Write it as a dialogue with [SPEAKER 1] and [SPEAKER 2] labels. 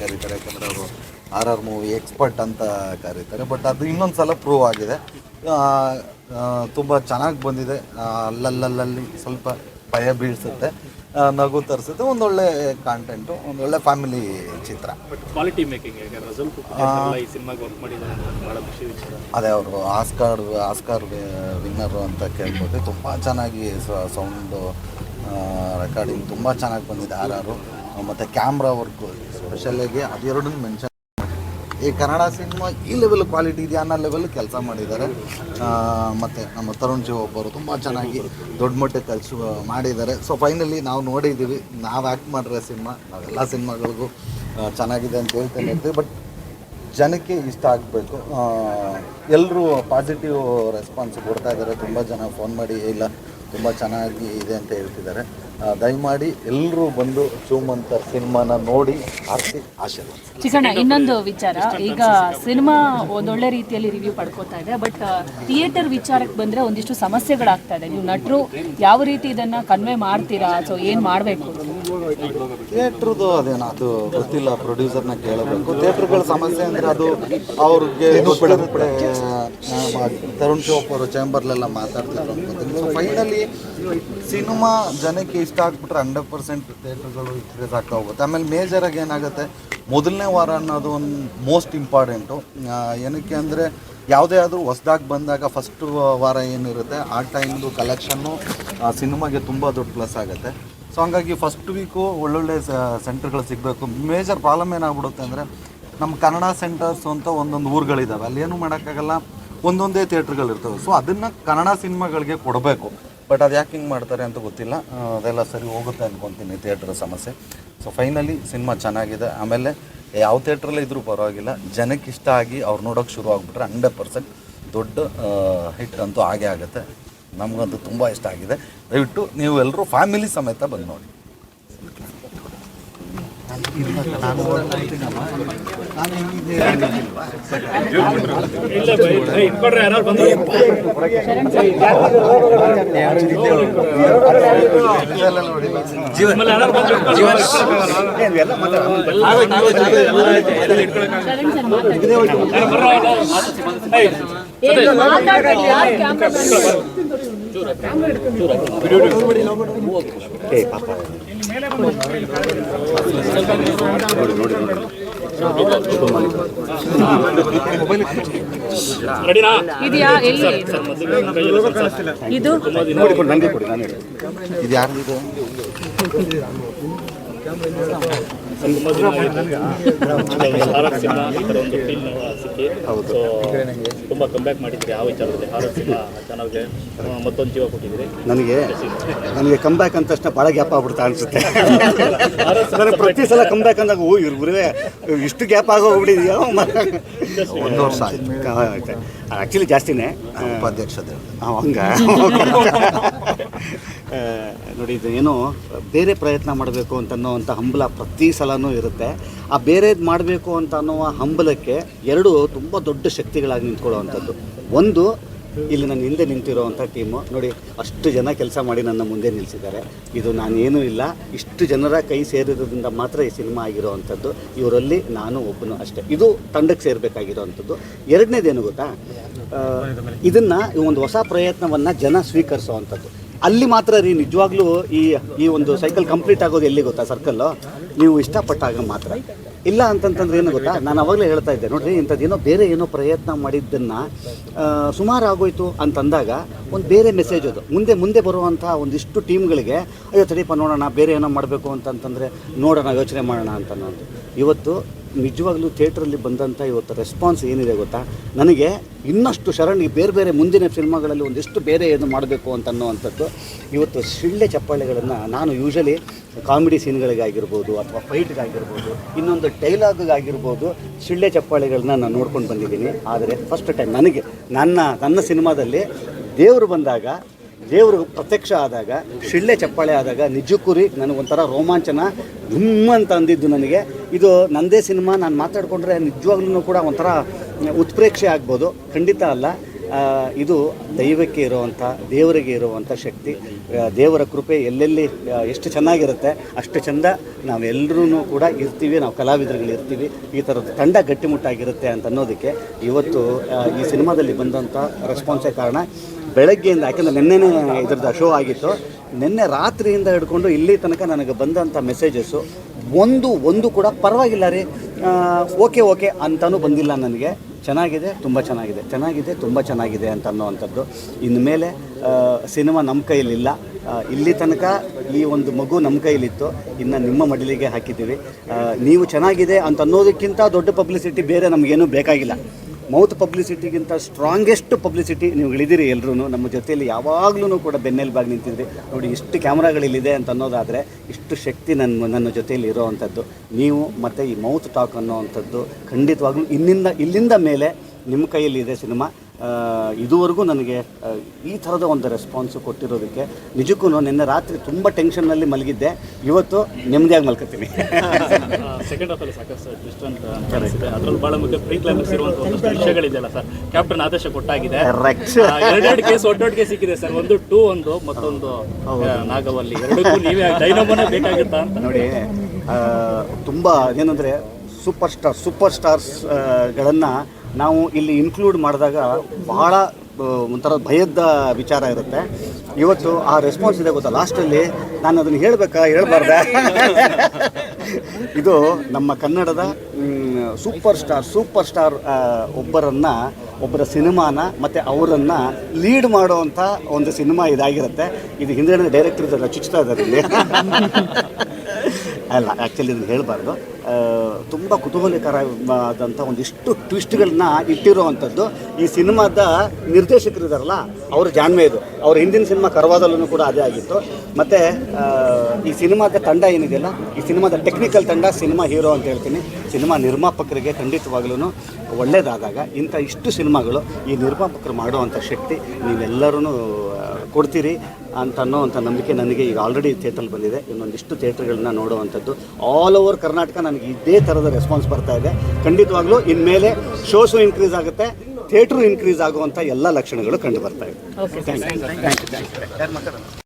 [SPEAKER 1] ಕರೀತಾರೆ ಯಾಕಂದರೆ ಅವರು ಆರ್ ಆರ್ ಮೂವಿ ಎಕ್ಸ್ಪರ್ಟ್ ಅಂತ ಕರೀತಾರೆ. ಬಟ್ ಅದು ಇನ್ನೊಂದು ಸಲ ಪ್ರೂವ್ ಆಗಿದೆ. ತುಂಬ ಚೆನ್ನಾಗಿ ಬಂದಿದೆ. ಅಲ್ಲಲ್ಲಲ್ಲಿ ಸ್ವಲ್ಪ ಭಯ ಬೀಳ್ಸುತ್ತೆ ನಗು ತರಿಸುತ್ತೆ ಒಂದೊಳ್ಳೆ ಕಾಂಟೆಂಟು ಒಂದೊಳ್ಳೆ ಫ್ಯಾಮಿಲಿ ಚಿತ್ರ.
[SPEAKER 2] ಕ್ವಾಲಿಟಿ ಮೇಕಿಂಗ್
[SPEAKER 1] ಅದೇ ಅವರು ಆಸ್ಕಾರ್ ಆಸ್ಕಾರ್ ವಿನ್ನರು ಅಂತ ಕೇಳ್ಬೋದು. ತುಂಬ ಚೆನ್ನಾಗಿ ಸೌಂಡು ರೆಕಾರ್ಡಿಂಗ್ ತುಂಬ ಚೆನ್ನಾಗಿ ಬಂದಿದೆ ಆರ್ ಆರು ಮತ್ತು ಕ್ಯಾಮ್ರಾ ವರ್ಕು ಸ್ಪೆಷಲಾಗಿ ಅದೆರಡನ್ನು ಮೆನ್ಷನ್ ಈ ಕನ್ನಡ ಸಿನಿಮಾ ಈ ಲೆವೆಲ್ ಕ್ವಾಲಿಟಿ ಇದೆಯಾ ಅನ್ನೋ ಲೆವೆಲ್ ಕೆಲಸ ಮಾಡಿದ್ದಾರೆ. ಮತ್ತು ನಮ್ಮ ತರುಣ್ ಶಿವ ಒಬ್ಬರು ತುಂಬ ಚೆನ್ನಾಗಿ ದೊಡ್ಡ ಮಟ್ಟಕ್ಕೆ ಕೆಲಸ ಮಾಡಿದ್ದಾರೆ. ಸೊ ಫೈನಲಿ ನಾವು ನೋಡಿದ್ದೀವಿ ನಾವು ಆ್ಯಕ್ಟ್ ಮಾಡಿರೋ ಸಿನಿಮಾ ನಾವೆಲ್ಲ ಸಿನಿಮಾಗಳಿಗೂ ಚೆನ್ನಾಗಿದೆ ಅಂತ ಹೇಳ್ತೇನೆ ಇರ್ತೀವಿ ಬಟ್ ಜನಕ್ಕೆ ಇಷ್ಟ ಆಗಬೇಕು. ಎಲ್ಲರೂ ಪಾಸಿಟಿವ್ ರೆಸ್ಪಾನ್ಸ್ ಕೊಡ್ತಾ ಇದ್ದಾರೆ. ತುಂಬ ಜನ ಫೋನ್ ಮಾಡಿ ಇಲ್ಲ ತುಂಬ ಚೆನ್ನಾಗಿ ಇದೆ ಅಂತ ಹೇಳ್ತಿದ್ದಾರೆ. ದಯಮಾಡಿ ಎಲ್ಲರೂ ಬಂದು ಶಿವಮಂತ ಸಿನಿಮಾನ ನೋಡಿ ಆರ್ತಿ ಆಶೀರ್ವಾದ.
[SPEAKER 3] ಚಿಕ್ಕಣ್ಣ, ಇನ್ನೊಂದು ವಿಚಾರ. ಈಗ ಸಿನಿಮಾ ಒಂದೊಳ್ಳೆ ರೀತಿಯಲ್ಲಿ ರಿವ್ಯೂ ಪಡ್ಕೋತಾ ಇದೆ ಬಟ್ ಥಿಯೇಟರ್ ವಿಚಾರಕ್ಕೆ ಬಂದರೆ ಒಂದಿಷ್ಟು ಸಮಸ್ಯೆಗಳಾಗ್ತಾ ಇದೆ. ನೀವು ನಟರು ಯಾವ ರೀತಿ ಇದನ್ನು ಕನ್ವೆ ಮಾಡ್ತೀರಾ? ಸೊ ಏನು ಮಾಡಬೇಕು?
[SPEAKER 1] ಥಿಯೇಟ್ರದ್ದು ಅದೇನೋ ಅದು ಗೊತ್ತಿಲ್ಲ ಪ್ರೊಡ್ಯೂಸರ್ನ ಕೇಳಬೇಕು. ಥಿಯೇಟ್ರ್ಗಳ ಸಮಸ್ಯೆ ಅಂದರೆ ಅದು ಅವ್ರಿಗೆ ತರುಣ್ ಶಿವಪ್ಪ ಅವರು ಚೇಂಬರ್ಲೆಲ್ಲ ಮಾತಾಡ್ತಿದ್ರು ಅನ್ಕೋತೀನಿ ಸೊ ಫೈನಲಿ ಸಿನಿಮಾ ಜನಕ್ಕೆ ಇಷ್ಟ ಆಗ್ಬಿಟ್ರೆ ಹಂಡ್ರೆಡ್ ಪರ್ಸೆಂಟ್ ಥಿಯೇಟ್ರ್ಗಳು ಇನ್ಕ್ರೀಸ್ ಆಗ್ತಾ ಹೋಗುತ್ತೆ. ಆಮೇಲೆ ಮೇಜರಾಗಿ ಏನಾಗುತ್ತೆ ಮೊದಲನೇ ವಾರ ಅನ್ನೋದು ಒಂದು ಮೋಸ್ಟ್ ಇಂಪಾರ್ಟೆಂಟು ಏನಕ್ಕೆ ಅಂದರೆ ಯಾವುದೇ ಆದರೂ ಹೊಸ್ದಾಗಿ ಬಂದಾಗ ಫಸ್ಟ್ ವಾರ ಏನಿರುತ್ತೆ ಆ ಟೈಮ್ದು ಕಲೆಕ್ಷನ್ನು ಸಿನಿಮಾಗೆ ತುಂಬ ದೊಡ್ಡ ಪ್ಲಸ್ ಆಗುತ್ತೆ. ಸೊ ಹಂಗಾಗಿ ಫಸ್ಟ್ ವೀಕು ಒಳ್ಳೊಳ್ಳೆ ಸೆಂಟರ್ಗಳು ಸಿಗಬೇಕು. ಮೇಜರ್ ಪ್ರಾಬ್ಲಮ್ ಏನಾಗ್ಬಿಡುತ್ತೆ ಅಂದರೆ ನಮ್ಮ ಕನ್ನಡ ಸೆಂಟರ್ಸ್ ಅಂತ ಒಂದೊಂದು ಊರುಗಳಿದ್ದಾವೆ ಅಲ್ಲಿ ಏನು ಮಾಡೋಕ್ಕಾಗಲ್ಲ? ಒಂದೊಂದೇ ಥಿಯೇಟ್ರ್ಗಳಿರ್ತವೆ ಸೊ ಅದನ್ನು ಕನ್ನಡ ಸಿನಿಮಾಗಳಿಗೆ ಕೊಡಬೇಕು. ಬಟ್ ಅದು ಯಾಕೆ ಹಿಂಗೆ ಮಾಡ್ತಾರೆ ಅಂತ ಗೊತ್ತಿಲ್ಲ. ಅದೆಲ್ಲ ಸರಿ ಹೋಗುತ್ತೆ ಅಂದ್ಕೊತೀನಿ ಥಿಯೇಟ್ರ್ ಸಮಸ್ಯೆ. ಸೊ ಫೈನಲಿ ಸಿನಿಮಾ ಚೆನ್ನಾಗಿದೆ. ಆಮೇಲೆ ಯಾವ ಥಿಯೇಟ್ರಲ್ಲಿ ಇದ್ರೂ ಪರವಾಗಿಲ್ಲ. ಜನಕ್ಕೆ ಇಷ್ಟ ಆಗಿ ಅವ್ರು ನೋಡೋಕೆ ಶುರು ಆಗಿಬಿಟ್ರೆ ಹಂಡ್ರೆಡ್ ಪರ್ಸೆಂಟ್ ದೊಡ್ಡ ಹಿಟ್ ಅಂತೂ ಆಗೇ ಆಗುತ್ತೆ. ನಮಗಂತೂ ತುಂಬ ಇಷ್ಟ ಆಗಿದೆ. ದಯವಿಟ್ಟು ನೀವು ಎಲ್ಲರೂ ಫ್ಯಾಮಿಲಿ ಸಮೇತ ಬಂದು ನೋಡಿ.
[SPEAKER 2] ಇಲ್ಲ ಇಟ್ಕೊಡ್ರೆ ಯಾರು
[SPEAKER 3] ಇದೆಯಾ? ಎಲ್ಲಿ? ಇದು?
[SPEAKER 1] ಇದು?
[SPEAKER 2] ತುಂಬ ದಿನ. ಹಾರರ್ ಸಿನಿಮಾ ಈ ಥರ ಒಂದು ಫೀಲ್ ಸಿಕ್ಕಿ ಸೊ ತುಂಬ ಕಂಬ್ಯಾಕ್ ಮಾಡಿದ್ರಿ ಆ ವಿಚಾರದಲ್ಲಿ ಹಾರರ್ ಸಿನಿಮಾ ಚೆನ್ನಾಗಿ ಮತ್ತೊಂದು ಜೀವ ಕೊಟ್ಟಿದ್ದೀರಿ
[SPEAKER 4] ನನಗೆ ನನಗೆ ಕಂಬ್ಯಾಕ್ ಅಂದ ತಕ್ಷಣ ಭಾಳ ಗ್ಯಾಪ್ ಆಗ್ಬಿಡ್ತಾ ಅನ್ಸುತ್ತೆ. ನನಗೆ ಪ್ರತಿ ಸಲ ಕಂಬ್ಯಾಕ್ ಅಂದಾಗ ಓ ಇವ್ರು ಗುರುವೆ ಇಷ್ಟು ಗ್ಯಾಪ್ ಆಗೋಗ್ಬಿಟ್ಟಿದೆಯೋ
[SPEAKER 1] ಒಂದು ವರ್ಷ ಆಯ್ತು.
[SPEAKER 4] ಆ್ಯಕ್ಚುಲಿ ಜಾಸ್ತಿನೇ. ಉಪಾಧ್ಯಕ್ಷ ಹಂಗ. ನೋಡಿ, ಇದು ಏನೋ ಬೇರೆ ಪ್ರಯತ್ನ ಮಾಡಬೇಕು ಅಂತ ಅನ್ನೋವಂಥ ಹಂಬಲ ಪ್ರತಿ ಸಲನೂ ಇರುತ್ತೆ. ಆ ಬೇರೆದು ಮಾಡಬೇಕು ಅಂತ ಅನ್ನುವ ಹಂಬಲಕ್ಕೆ ಎರಡು ತುಂಬ ದೊಡ್ಡ ಶಕ್ತಿಗಳಾಗಿ ನಿಂತ್ಕೊಳ್ಳುವಂಥದ್ದು. ಒಂದು, ಇಲ್ಲಿ ನನ್ನ ಹಿಂದೆ ನಿಂತಿರೋವಂಥ ಟೀಮು ನೋಡಿ, ಅಷ್ಟು ಜನ ಕೆಲಸ ಮಾಡಿ ನನ್ನ ಮುಂದೆ ನಿಲ್ಲಿಸಿದ್ದಾರೆ ಇದು ನಾನೇನೂ ಇಲ್ಲ. ಇಷ್ಟು ಜನರ ಕೈ ಸೇರಿರೋದ್ರಿಂದ ಮಾತ್ರ ಈ ಸಿನಿಮಾ ಆಗಿರೋವಂಥದ್ದು. ಇವರಲ್ಲಿ ನಾನು ಒಬ್ಬನು ಅಷ್ಟೇ. ಇದು ತಂಡಕ್ಕೆ ಸೇರಬೇಕಾಗಿರೋವಂಥದ್ದು. ಎರಡನೇದೇನು ಗೊತ್ತಾ? ಇದನ್ನು ಒಂದು ಹೊಸ ಪ್ರಯತ್ನವನ್ನು ಜನ ಸ್ವೀಕರಿಸುವಂಥದ್ದು. ಅಲ್ಲಿ ಮಾತ್ರ ರೀ, ನಿಜವಾಗ್ಲೂ ಈ ಈ ಒಂದು ಸೈಕಲ್ ಕಂಪ್ಲೀಟ್ ಆಗೋದು ಎಲ್ಲಿ ಗೊತ್ತಾ ಸರ್ಕಲ್ಲು ನೀವು ಇಷ್ಟಪಟ್ಟಾಗ ಮಾತ್ರ. ಇಲ್ಲ ಅಂತಂತಂದ್ರೆ ಏನು ಗೊತ್ತಾ? ನಾನು ಅವಾಗಲೇ ಹೇಳ್ತಾ ಇದ್ದೆ, ನೋಡ್ರಿ ಇಂಥದ್ದೇನೋ ಬೇರೆ ಏನೋ ಪ್ರಯತ್ನ ಮಾಡಿದ್ದನ್ನು ಸುಮಾರು ಆಗೋಯ್ತು ಅಂತಂದಾಗ ಒಂದು ಬೇರೆ ಮೆಸೇಜ್ ಅದು. ಮುಂದೆ ಮುಂದೆ ಬರುವಂಥ ಒಂದಿಷ್ಟು ಟೀಮ್ಗಳಿಗೆ ಅಯ್ಯೋ ತಡೀಪ ನೋಡೋಣ, ಬೇರೆ ಏನೋ ಮಾಡಬೇಕು ಅಂತಂತಂದರೆ ನೋಡೋಣ, ಯೋಚನೆ ಮಾಡೋಣ ಅಂತ ಅನ್ನೋದು. ಇವತ್ತು ನಿಜವಾಗ್ಲೂ ಥಿಯೇಟ್ರಲ್ಲಿ ಬಂದಂಥ ಇವತ್ತು ರೆಸ್ಪಾನ್ಸ್ ಏನಿದೆ ಗೊತ್ತಾ? ನನಗೆ ಇನ್ನಷ್ಟು ಶರಣ್ ಬೇರೆ ಬೇರೆ ಮುಂದಿನ ಸಿನಿಮಾಗಳಲ್ಲಿ ಒಂದಿಷ್ಟು ಬೇರೆ ಏನು ಮಾಡಬೇಕು ಅಂತ ಅನ್ನೋವಂಥದ್ದು. ಇವತ್ತು ಶಿಳ್ಳೆ ಚಪ್ಪಾಳೆಗಳನ್ನು ನಾನು ಯೂಶಲಿ ಕಾಮಿಡಿ ಸೀನ್ಗಳಿಗಾಗಿರ್ಬೋದು ಅಥವಾ ಫೈಟ್ಗಾಗಿರ್ಬೋದು ಇನ್ನೊಂದು ಡೈಲಾಗ್ಗಾಗಿರ್ಬೋದು ಶಿಳ್ಳೆ ಚಪ್ಪಾಳೆಗಳನ್ನ ನಾನು ನೋಡ್ಕೊಂಡು ಬಂದಿದ್ದೀನಿ. ಆದರೆ ಫಸ್ಟ್ ಟೈಮ್ ನನಗೆ ನನ್ನ ನನ್ನ ಸಿನಿಮಾದಲ್ಲಿ ದೇವರು ಬಂದಾಗ ದೇವರು ಪ್ರತ್ಯಕ್ಷ ಆದಾಗ, ಶಿಳ್ಳೆ ಚಪ್ಪಾಳೆ ಆದಾಗ ನಿಜಕ್ಕೂ ರೀ ನನಗೊಂಥರ ರೋಮಾಂಚನ ಧುಮ್ ಅಂತ ಅಂದಿದ್ದು ನನಗೆ. ಇದು ನಂದೇ ಸಿನಿಮಾ, ನಾನು ಮಾತಾಡಿಕೊಂಡ್ರೆ ನಿಜವಾಗ್ಲೂ ಕೂಡ ಒಂಥರ ಉತ್ಪ್ರೇಕ್ಷೆ ಆಗ್ಬೋದು. ಖಂಡಿತ ಅಲ್ಲ. ಇದು ದೈವಕ್ಕೆ ಇರುವಂಥ ದೇವರಿಗೆ ಇರುವಂಥ ಶಕ್ತಿ. ದೇವರ ಕೃಪೆ ಎಲ್ಲೆಲ್ಲಿ ಎಷ್ಟು ಚೆನ್ನಾಗಿರುತ್ತೆ, ಅಷ್ಟು ಚೆಂದ ನಾವೆಲ್ಲರೂ ಕೂಡ ಇರ್ತೀವಿ, ನಾವು ಕಲಾವಿದರುಗಳು ಇರ್ತೀವಿ. ಈ ಥರದ ತಂಡ ಗಟ್ಟಿಮುಟ್ಟಾಗಿರುತ್ತೆ ಅಂತ ಅನ್ನೋದಕ್ಕೆ ಇವತ್ತು ಈ ಸಿನಿಮಾದಲ್ಲಿ ಬಂದಂಥ ರೆಸ್ಪಾನ್ಸೇ ಕಾರಣ ಬೆಳಗ್ಗೆಯಿಂದ, ಯಾಕೆಂದರೆ ನಿನ್ನೆನೇ ಇದ್ರದ್ದು ಶೋ ಆಗಿತ್ತು. ನಿನ್ನೆ ರಾತ್ರಿಯಿಂದ ಹಿಡ್ಕೊಂಡು ಇಲ್ಲಿ ತನಕ ನನಗೆ ಬಂದಂಥ ಮೆಸೇಜಸ್ಸು ಒಂದು ಒಂದು ಕೂಡ ಪರವಾಗಿಲ್ಲ ರೀ. ಓಕೆ ಓಕೆ ಅಂತಲೂ ಬಂದಿಲ್ಲ ನನಗೆ. ಚೆನ್ನಾಗಿದೆ, ತುಂಬ ಚೆನ್ನಾಗಿದೆ. ಚೆನ್ನಾಗಿದೆ, ತುಂಬ ಚೆನ್ನಾಗಿದೆ ಅಂತ ಅನ್ನೋವಂಥದ್ದು ಇನ್ಮೇಲೆ ಸಿನಿಮಾ ನಮ್ಮ ಕೈಯಲ್ಲಿಲ್ಲ ಇಲ್ಲಿ ತನಕ ಈ ಒಂದು ಮಗು ನಮ್ಮ ಕೈಯಲ್ಲಿತ್ತು ಇನ್ನು ನಿಮ್ಮ ಮಡಿಲಿಗೆ ಹಾಕಿದ್ದೀವಿ. ನೀವು ಚೆನ್ನಾಗಿದೆ ಅಂತ ಅನ್ನೋದಕ್ಕಿಂತ ದೊಡ್ಡ ಪಬ್ಲಿಸಿಟಿ ಬೇರೆ ನಮಗೇನೂ ಬೇಕಾಗಿಲ್ಲ. ಮೌತ್ ಪಬ್ಲಿಸಿಟಿಗಿಂತ ಸ್ಟ್ರಾಂಗೆಸ್ಟ್ ಪಬ್ಲಿಸಿಟಿ ನೀವು ಇಳಿದಿರಿ ಎಲ್ಲರೂ ನಮ್ಮ ಜೊತೆಯಲ್ಲಿ ಯಾವಾಗಲೂ ಕೂಡ ಬೆನ್ನೆಲುಬಾಗಿ ನಿಂತಿದ್ರಿ. ನೋಡಿ, ಇಷ್ಟು ಕ್ಯಾಮ್ರಾಗಳಿಲ್ಲಿದೆ ಅಂತ ಅನ್ನೋದಾದರೆ ಇಷ್ಟು ಶಕ್ತಿ ನನ್ನ ನನ್ನ ಜೊತೆಯಲ್ಲಿ ಇರೋವಂಥದ್ದು. ನೀವು ಮತ್ತು ಈ ಮೌತ್ ಟಾಕ್ ಅನ್ನೋವಂಥದ್ದು ಖಂಡಿತವಾಗ್ಲೂ ಇನ್ನಿಂದ, ಇಲ್ಲಿಂದ ಮೇಲೆ ನಿಮ್ಮ ಕೈಯಲ್ಲಿ ಇದೆ ಸಿನಿಮಾ. ಇದುವರೆಗೂ ನನಗೆ ಈ ಥರದ ಒಂದು ರೆಸ್ಪಾನ್ಸು ಕೊಟ್ಟಿರೋದಕ್ಕೆ ನಿಜಕ್ಕೂ ನಿನ್ನೆ ರಾತ್ರಿ ತುಂಬ ಟೆನ್ಷನ್ನಲ್ಲಿ ಮಲಗಿದ್ದೆ. ಇವತ್ತು ನೆಮ್ಮದಿಯಾಗಿ ಮಲ್ಕೊತೀನಿ
[SPEAKER 2] ಸೆಕೆಂಡ್ ಹಾಫ್ ಅಲ್ಲಿ ಸಾಕಷ್ಟು ಟ್ವಿಸ್ಟ್ ಅಂತ ಅನಿಸಿದೆ ಅದ್ರಲ್ಲಿ ಬಹಳ ಮುಖ್ಯ ಪ್ರೀ ಕ್ಲೈಮ್ಯಾಕ್ಸ್ ಇರುವಂತ ಒಂದಷ್ಟು ವಿಷಯಗಳಿದೆಯಲ್ಲ ಸರ್ ಕ್ಯಾಪ್ಟನ್ ಆದೇಶ ಕೊಟ್ಟಾಗಿದೆ. ಎರಡೆರಡು ಕೇಸ್ ಒಟ್ಟೊಟ್ಟಿಗೆ ಸಿಕ್ಕಿದೆ ಸರ್ ಒಂದು ಟೂ ಒಂದು ಮತ್ತೊಂದು ನಾಗವಲ್ಲಿ. ಎರಡಕ್ಕೂ ನೀವೇ ಡೈನಮೋನೇ ಬೇಕಾಗುತ್ತಾ ಅಂತ.
[SPEAKER 4] ನೋಡಿ ತುಂಬ ಏನಂದರೆ ಸೂಪರ್ ಸ್ಟಾರ್ ಸೂಪರ್ ಸ್ಟಾರ್ಸ್ಗಳನ್ನು ನಾವು ಇಲ್ಲಿ ಇನ್ಕ್ಲೂಡ್ ಮಾಡಿದಾಗ ಬಹಳ ಒಂಥರ ಭಯದ ವಿಚಾರ ಇರುತ್ತೆ. ಇವತ್ತು ಆ ರೆಸ್ಪಾನ್ಸ್ ಇದೆ ಗೊತ್ತಾ? ಲಾಸ್ಟಲ್ಲಿ ನಾನು ಅದನ್ನು ಹೇಳಬೇಕಾ? ಹೇಳ್ಬಾರ್ದ? ಇದು ನಮ್ಮ ಕನ್ನಡದ ಸೂಪರ್ ಸ್ಟಾರ್ ಸೂಪರ್ ಸ್ಟಾರ್ ಒಬ್ಬರನ್ನು, ಒಬ್ಬರ ಸಿನಿಮಾನ ಮತ್ತು ಅವರನ್ನು ಲೀಡ್ ಮಾಡುವಂಥ ಒಂದು ಸಿನಿಮಾ ಇದಾಗಿರುತ್ತೆ. ಇದು ಹಿಂದೆ ಡೈರೆಕ್ಟರ್ ಇದ್ದಾರೆ ಚುಚ್ತಾ ಇದ್ದಾರೆ ಅಲ್ಲ ಆ್ಯಕ್ಚುಲಿ ಇದನ್ನು ಹೇಳಬಾರ್ದು. ತುಂಬ ಕುತೂಹಲಕರವಾದಂಥ ಒಂದಿಷ್ಟು ಟ್ವಿಸ್ಟ್ಗಳನ್ನ ಇಟ್ಟಿರುವಂಥದ್ದು. ಈ ಸಿನಿಮಾದ ನಿರ್ದೇಶಕರು ಇದಾರಲ್ಲ ಅವ್ರ ಜಾಣ್ಮೆ ಇದು. ಅವ್ರ ಹಿಂದಿನ ಸಿನಿಮಾ ಕರವಾದಲ್ಲೂ ಕೂಡ ಅದೇ ಆಗಿತ್ತು. ಮತ್ತು ಈ ಸಿನಿಮಾದ ತಂಡ ಏನಿದೆಯಲ್ಲ ಈ ಸಿನಿಮಾದ ಟೆಕ್ನಿಕಲ್ ತಂಡ ಸಿನಿಮಾ ಹೀರೋ ಅಂತ ಹೇಳ್ತೀನಿ. ಸಿನಿಮಾ ನಿರ್ಮಾಪಕರಿಗೆ ಖಂಡಿತವಾಗ್ಲೂ ಒಳ್ಳೆಯದಾದಾಗ ಇಂಥ ಇಷ್ಟು ಸಿನಿಮಾಗಳು ಈ ನಿರ್ಮಾಪಕರು ಮಾಡುವಂಥ ಶಕ್ತಿ ನೀವೆಲ್ಲರೂ ಕೊಡ್ತೀರಿ ಅಂತ ಅನ್ನೋವಂಥ ನಂಬಿಕೆ ನನಗೆ ಈಗ ಆಲ್ರೆಡಿ ಥಿಯೇಟ್ರಲ್ಲಿ ಬಂದಿದೆ. ಇನ್ನೊಂದಿಷ್ಟು ಥಿಯೇಟ್ರ್ಗಳನ್ನ ನೋಡುವಂಥದ್ದು ಆಲ್ ಓವರ್ ಕರ್ನಾಟಕ ನನಗೆ ಇದೇ ಥರದ ರೆಸ್ಪಾನ್ಸ್ ಬರ್ತಾ ಇದೆ. ಖಂಡಿತವಾಗ್ಲೂ ಇನ್ಮೇಲೆ ಶೋಸು ಇನ್ಕ್ರೀಸ್ ಆಗುತ್ತೆ ಥಿಯೇಟ್ರು ಇನ್ಕ್ರೀಸ್ ಆಗುವಂಥ ಎಲ್ಲ ಲಕ್ಷಣಗಳು ಕಂಡು ಬರ್ತಾ ಇದೆ.